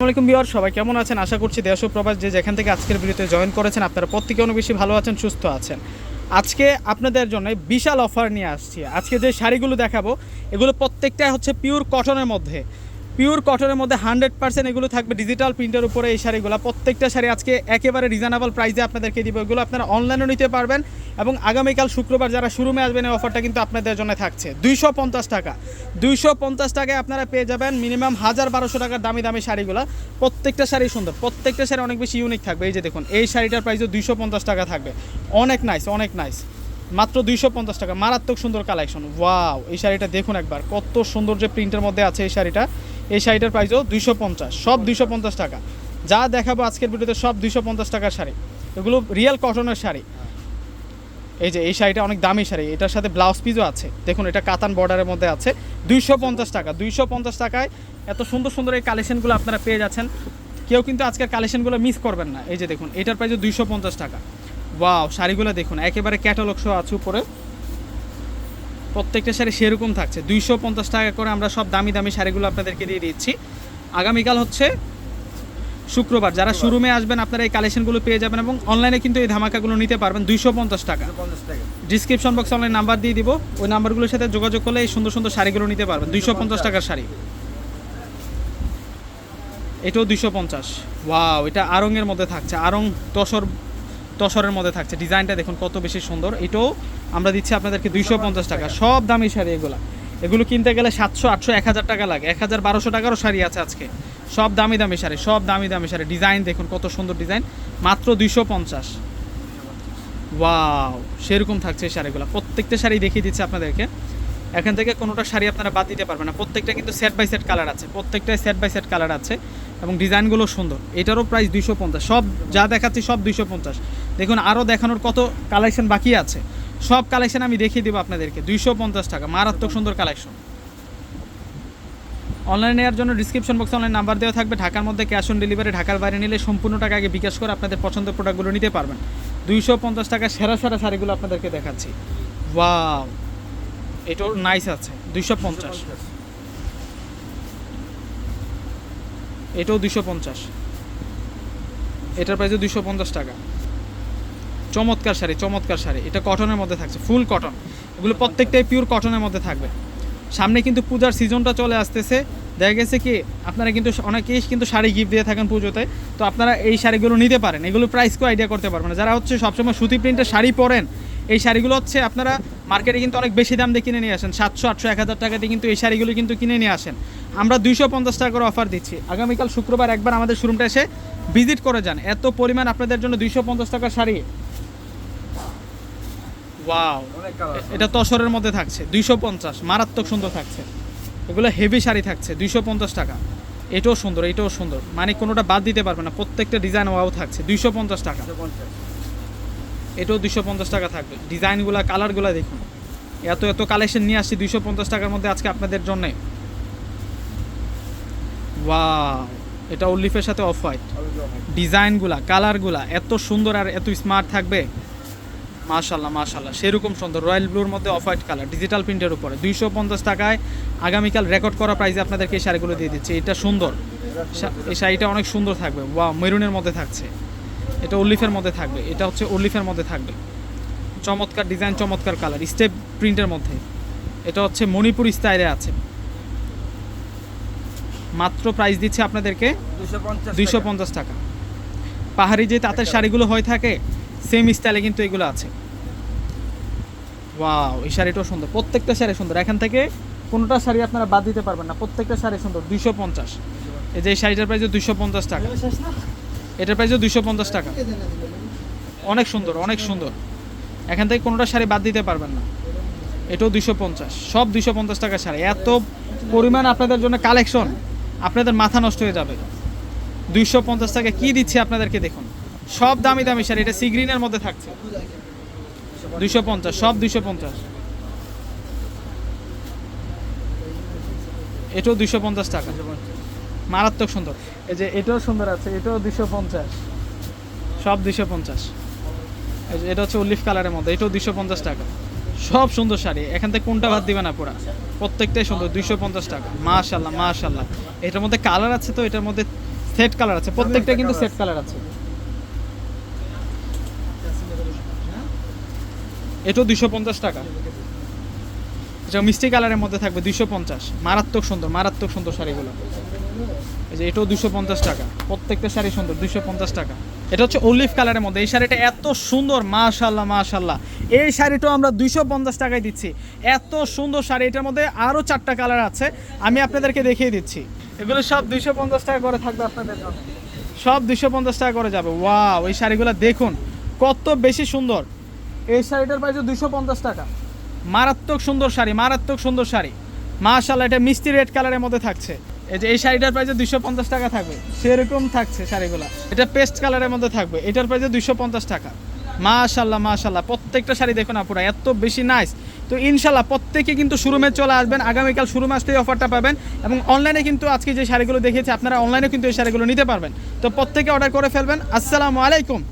আসসালামাইকুম বিহার সবাই কেমন আছেন? আশা করছি দেশ ও প্রবাস যে যেখান থেকে আজকের ভিডিওতে জয়েন করেছেন, আপনারা প্রত্যেকে অনেক বেশি ভালো আছেন, সুস্থ আছেন। আজকে আপনাদের জন্য বিশাল অফার নিয়ে আসছি। আজকে যে শাড়িগুলো দেখাবো, এগুলো প্রত্যেকটাই হচ্ছে পিওর কটনের মধ্যে। পিওর কটনের মধ্যে হান্ড্রেড পার্সেন্ট এগুলো থাকবে ডিজিটাল প্রিন্টের উপরে এই শাড়িগুলো। প্রত্যেকটা শাড়ি আজকে একেবারে রিজনেবল প্রাইসে আপনাদেরকে দিব। এগুলো আপনারা অনলাইনেও নিতে পারবেন এবং আগামীকাল শুক্রবার যারা শুরুমে আসবেন, এই অফারটা কিন্তু আপনাদের জন্য থাকছে। দুইশো পঞ্চাশ টাকা। দুইশো পঞ্চাশ টাকায় আপনারা পেয়ে যাবেন মিনিমাম হাজার বারোশো টাকার দামি দামি শাড়িগুলো। প্রত্যেকটা শাড়ি সুন্দর। প্রত্যেকটা শাড়ি অনেক বেশি ইউনিক থাকবে। এই যে দেখুন, এই শাড়িটার প্রাইসও দুইশো পঞ্চাশ টাকা থাকবে। অনেক নাইস অনেক নাইস মাত্র দুইশো পঞ্চাশ টাকা। মারাত্মক সুন্দর কালেকশন ওয়াও এই শাড়িটা দেখুন একবার। কত সুন্দর যে প্রিন্টের মধ্যে আছে এই শাড়িটা। এই শাড়িটার প্রাইসও দুইশো পঞ্চাশ, সব দুইশো পঞ্চাশ টাকা। যা দেখাবো আজকের ভিডিওতে সব দুইশো পঞ্চাশ টাকার শাড়ি। এগুলো রিয়েল কটনের শাড়ি। এই যে, এই শাড়িটা অনেক দামি শাড়ি। এটার সাথে ব্লাউজ পিসও আছে। দেখুন, এটা কাতান বর্ডারের মধ্যে আছে। দুইশো পঞ্চাশ টাকা, দুইশো পঞ্চাশ টাকায় এত সুন্দর সুন্দর এই কালেকশনগুলো আপনারা পেয়ে যাচ্ছেন। কেউ কিন্তু আজকের কালেকশনগুলো মিস করবেন না। এই যে, দেখুন, এটার প্রাইস দুইশো পঞ্চাশ টাকা। ওয়াও শাড়িগুলো দেখুন, একেবারে ক্যাটালগ শো আছে উপরে। প্রত্যেকটা শাড়ি সেরকম থাকছে। দুইশো পঞ্চাশ টাকা করে আমরা সব দামি দামি শাড়িগুলো আপনাদেরকে দিয়ে দিচ্ছি। আগামীকাল হচ্ছে শুক্রবার। যারা শোরুমে আসবেন আপনারা এই কালেকশনগুলো পেয়ে যাবেন এবং অনলাইনে কিন্তু এই ধামাকাগুলো নিতে পারবেন দুইশো পঞ্চাশ টাকা। ডিসক্রিপশন বক্সে অনলাইন নাম্বার দিয়ে দিব। ওই নাম্বারগুলোর সাথে যোগাযোগ করলে এই সুন্দর সুন্দর শাড়িগুলো নিতে পারবেন দুইশো পঞ্চাশ টাকার শাড়ি। এটাও দুইশো পঞ্চাশ। ওয়াও এটা আরঙের মধ্যে থাকছে। আরং তসর তসরের মধ্যে থাকছে। ডিজাইনটা দেখুন কত বেশি সুন্দর। এটাও আমরা দিচ্ছি আপনাদেরকে দুইশো পঞ্চাশ টাকা। সব দামি শাড়ি এগুলো। এগুলো কিনতে গেলে সাতশো, আটশো, এক হাজার টাকা লাগে। এক হাজার, বারোশো টাকারও শাড়ি আছে আজকে। সব দামি দামি শাড়ি, সব দামি দামি শাড়ি। ডিজাইন দেখুন কত সুন্দর ডিজাইন। মাত্র দুইশো পঞ্চাশ। ওয়াও, সেরকম থাকছে এই শাড়িগুলো। প্রত্যেকটা শাড়ি দেখিয়ে দিচ্ছে আপনাদেরকে। এখান থেকে কোনোটা শাড়ি আপনারা বাদ দিতে পারবেন না। প্রত্যেকটা কিন্তু সেট বাই সেট কালার আছে। প্রত্যেকটাই সেট বাই সেট কালার আছে। এবং ডিজাইনগুলো সুন্দর। এটারও প্রাইস দুইশো পঞ্চাশ। সব যা দেখাচ্ছি সব দুইশো পঞ্চাশ। দেখুন, আরও দেখানোর কত কালেকশন বাকি আছে। সব কালেকশন আমি দেখিয়ে দেবো আপনাদেরকে। দুইশো পঞ্চাশ টাকা। মারাত্মক সুন্দর কালেকশন অনলাইনে নেওয়ার জন্য ডিসক্রিপশন বক্সে অনলাইন নাম্বার দেওয়া থাকবে। ঢাকার মধ্যে ক্যাশ অন ডেলিভারি ঢাকার বাইরে নিলে সম্পূর্ণ টাকা আগে বিকাশ করে আপনাদের পছন্দের প্রোডাক্টগুলো নিতে পারবেন। দুইশো পঞ্চাশ টাকা সেরা সেরা শাড়িগুলো আপনাদেরকে দেখাচ্ছি। ওয়াও এটাও নাইস আছে। দুইশো পঞ্চাশ। এটাও দুশো পঞ্চাশ। এটার প্রাইসও দুশো পঞ্চাশ টাকা। চমৎকার শাড়ি চমৎকার শাড়ি। এটা কটনের মধ্যে থাকছে ফুল কটন এগুলো প্রত্যেকটাই পিওর কটনের মধ্যে থাকবে। সামনে কিন্তু পূজার সিজনটা চলে আসতেছে। দেখা গেছে কি, আপনারা কিন্তু অনেকেই কিন্তু শাড়ি গিফট দিয়ে থাকেন পুজোতে। তো আপনারা এই শাড়িগুলো নিতে পারেন। এগুলো প্রাইস কেউ আইডিয়া করতে পারবেন যারা হচ্ছে সবসময় সুতি প্রিন্টের শাড়ি পরেন, এই শাড়িগুলো হচ্ছে আপনারা মার্কেটে কিন্তু অনেক বেশি দাম দিয়ে কিনে নিয়ে আসেন। সাতশো আটশো এক হাজার টাকা দিয়ে কিন্তু এই শাড়িগুলো কিন্তু কিনে নিয়ে আসেন। আমরা দুইশো পঞ্চাশ টাকা করে অফার দিচ্ছি। আগামীকাল শুক্রবার একবার আমাদের শোরুমটা এসে ভিজিট করে যান। এত পরিমাণ আপনাদের জন্য দুইশো পঞ্চাশ টাকার শাড়ি। ওয়াও এটা তসরের মধ্যে থাকছে। দুইশো পঞ্চাশ মারাত্মক সুন্দর থাকছে। এগুলো হেভি শাড়ি থাকছে দুইশো পঞ্চাশ টাকা। এটাও সুন্দর এটাও সুন্দর। মানে কোনোটা বাদ দিতে পারবে না। প্রত্যেকটা ডিজাইন ওয়াও থাকছে দুইশো পঞ্চাশ টাকা। এটাও দুইশো পঞ্চাশ টাকা থাকবে। ডিজাইনগুলো, কালারগুলো দেখুন। এত এত কালেকশন নিয়ে আসছি দুইশো পঞ্চাশ টাকার মধ্যে আজকে আপনাদের জন্যে। ওয়াও, এটা উল্লিফের সাথে অফ হোয়াইট ডিজাইনগুলা, কালারগুলা এত সুন্দর আর এত স্মার্ট থাকবে। মাশাল্লাহ মাশাল্লাহ সেরকম সুন্দর। রয়্যাল ব্লুর মধ্যে অফ হোয়াইট কালার ডিজিটাল প্রিন্টের উপরে। দুইশো পঞ্চাশ টাকায় আগামীকাল রেকর্ড করা প্রাইসে আপনাদেরকে এই শাড়িগুলো দিয়ে দিচ্ছি। এটা সুন্দর। এই শাড়িটা অনেক সুন্দর থাকবে। ওয়া মেরুনের মধ্যে থাকছে। এটা উল্লিফের মধ্যে থাকবে। এটা হচ্ছে উল্লিফের মধ্যে থাকবে। চমৎকার ডিজাইন চমৎকার কালার স্টেপ প্রিন্টের মধ্যে। এটা হচ্ছে মণিপুর স্টাইলে আছে। মাত্র প্রাইস দিচ্ছে আপনাদেরকে দুইশো পঞ্চাশ টাকা। পাহাড়ি যে তাঁতের শাড়িগুলো হয়ে থাকে সেম স্টাইলে কিন্তু এগুলো আছে। ওয়াও এই শাড়িটাও সুন্দর। প্রত্যেকটা শাড়ি সুন্দর। এখান থেকে কোনোটা শাড়ি আপনারা বাদ দিতে পারবেন না। প্রত্যেকটা শাড়ি সুন্দর। দুইশো পঞ্চাশ। এই যে এই শাড়িটার প্রাইস দুইশো পঞ্চাশ টাকা। এটার প্রাইস দুইশো পঞ্চাশ টাকা। অনেক সুন্দর অনেক সুন্দর। এখান থেকে কোনোটা শাড়ি বাদ দিতে পারবেন না। এটাও দুইশো পঞ্চাশ, সব দুইশো পঞ্চাশ টাকা শাড়ি। এত পরিমাণ আপনাদের জন্য কালেকশন, আপনাদের মাথা নষ্ট হয়ে যাবে। দুইশো পঞ্চাশ টাকা কী দিচ্ছে আপনাদেরকে দেখুন। সব দামি দামি শাড়ি, এটা সিগ্রিনের মধ্যে থাকছে। দুইশো পঞ্চাশ, সব দুইশো পঞ্চাশ। এটাও দুইশো পঞ্চাশ টাকা। মারাত্মক সুন্দর। এই যে এটাও সুন্দর আছে, এটাও দুশো পঞ্চাশ। সব দুশো পঞ্চাশ। এটা হচ্ছে উল্লিফ কালারের মধ্যে, এটাও দুশো পঞ্চাশ টাকা। সব সুন্দর শাড়ি, এখান থেকে কোনটা বাদ দিবে না পুরা। প্রত্যেকটাই সুন্দর, দুইশো পঞ্চাশ টাকা। মাশাল্লাহ মাশাল্লাহ এটার মধ্যে কালার আছে তো, এটার মধ্যে সেট কালার আছে। প্রত্যেকটা কিন্তু সেট কালার আছে। এটাও দুশো পঞ্চাশ টাকা। এটা মিষ্টি কালারের মধ্যে থাকবে দুশো পঞ্চাশ। মারাত্মক সুন্দর মারাত্মক সুন্দর শাড়িগুলো। এই যে এটাও দুশো পঞ্চাশ টাকা। প্রত্যেকটা শাড়ি সুন্দর দুশো পঞ্চাশ টাকা। এটা হচ্ছে অলিভ কালারের মধ্যে। এই শাড়িটা এত সুন্দর মাশাল্লাহ মাশাল্লাহ এই শাড়িটাও আমরা দুইশো পঞ্চাশ টাকায় দিচ্ছি। এত সুন্দর শাড়ি। এটার মধ্যে আরও চারটা কালার আছে। আমি আপনাদেরকে দেখিয়ে দিচ্ছি। এগুলো সব দুইশো পঞ্চাশ টাকা করে থাকবে আপনাদের সব দুইশো পঞ্চাশ টাকা করে যাবে। ওয়াও ওই শাড়িগুলো দেখুন, কত বেশি সুন্দর। এই শাড়িটার প্রাইস দুইশো পঞ্চাশ টাকা। মারাত্মক সুন্দর শাড়ি, মারাত্মক সুন্দর শাড়ি। মাশাল্লাহ এটা মিষ্টি রেড কালারের মধ্যে থাকছে। এই যে এই শাড়িটার প্রাইসে দুইশো পঞ্চাশ টাকা থাকবে। সেরকম থাকছে শাড়িগুলো। এটা পেস্ট কালারের মধ্যে থাকবে। এটার প্রাইসে দুইশো পঞ্চাশ টাকা। মাশাল্লাহ মাশাল্লাহ প্রত্যেকটা শাড়ি দেখুন আপুরা, এত বেশি নাইস তো ইনশাল্লাহ প্রত্যেকে কিন্তু শোরুমে চলে আসবেন, আগামীকাল শোরুমে আসতে এই অফারটা পাবেন এবং অনলাইনে কিন্তু আজকে যে শাড়িগুলো দেখিয়েছি, আপনারা অনলাইনে কিন্তু এই শাড়িগুলো নিতে পারবেন। তো প্রত্যেকে অর্ডার করে ফেলবেন। আসসালামু আলাইকুম।